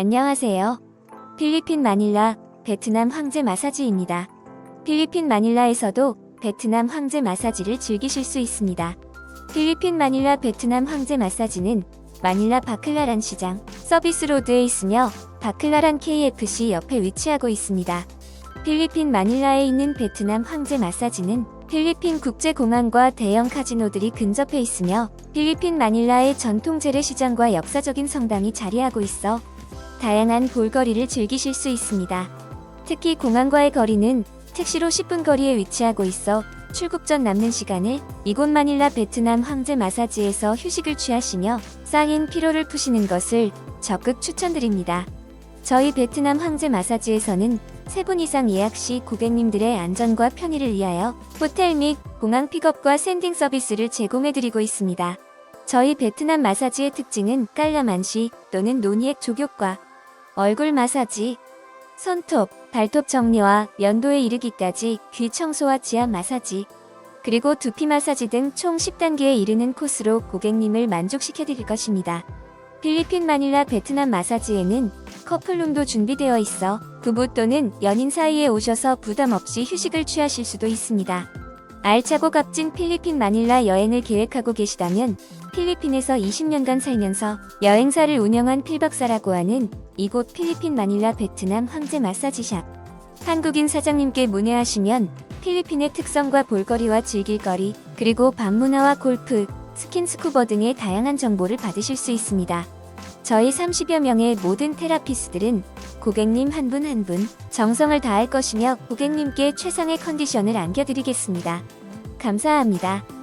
안녕하세요. 필리핀 마닐라, 베트남 황제 마사지입니다. 필리핀 마닐라에서도 베트남 황제 마사지를 즐기실 수 있습니다. 필리핀 마닐라 베트남 황제 마사지는 마닐라 바클라란 시장 서비스 로드에 있으며 바클라란 KFC 옆에 위치하고 있습니다. 필리핀 마닐라에 있는 베트남 황제 마사지는 필리핀 국제공항과 대형 카지노들이 근접해 있으며 필리핀 마닐라의 전통 재래시장과 역사적인 성당이 자리하고 있어 다양한 볼거리를 즐기실 수 있습니다. 특히 공항과의 거리는 택시로 10분 거리에 위치하고 있어 출국 전 남는 시간을 이곳 마닐라 베트남 황제 마사지에서 휴식을 취하시며 쌓인 피로를 푸시는 것을 적극 추천드립니다. 저희 베트남 황제 마사지에서는 3분 이상 예약 시 고객님들의 안전과 편의를 위하여 호텔 및 공항 픽업과 샌딩 서비스를 제공해드리고 있습니다. 저희 베트남 마사지의 특징은 깔라만시 또는 노니액 족욕과 얼굴 마사지, 손톱, 발톱 정리와 연도에 이르기까지 귀 청소와 지압 마사지, 그리고 두피 마사지 등 총 10단계에 이르는 코스로 고객님을 만족시켜 드릴 것입니다. 필리핀 마닐라 베트남 마사지에는 커플룸도 준비되어 있어 부부 또는 연인 사이에 오셔서 부담 없이 휴식을 취하실 수도 있습니다. 알차고 값진 필리핀 마닐라 여행을 계획하고 계시다면 필리핀에서 20년간 살면서 여행사를 운영한 필박사라고 하는 이곳 필리핀 마닐라 베트남 황제 마사지샵. 한국인 사장님께 문의하시면 필리핀의 특성과 볼거리와 즐길거리, 그리고 밤문화와 골프, 스킨스쿠버 등의 다양한 정보를 받으실 수 있습니다. 저희 30여 명의 모든 테라피스들은 고객님 한 분 한 분 정성을 다할 것이며 고객님께 최상의 컨디션을 안겨드리겠습니다. 감사합니다.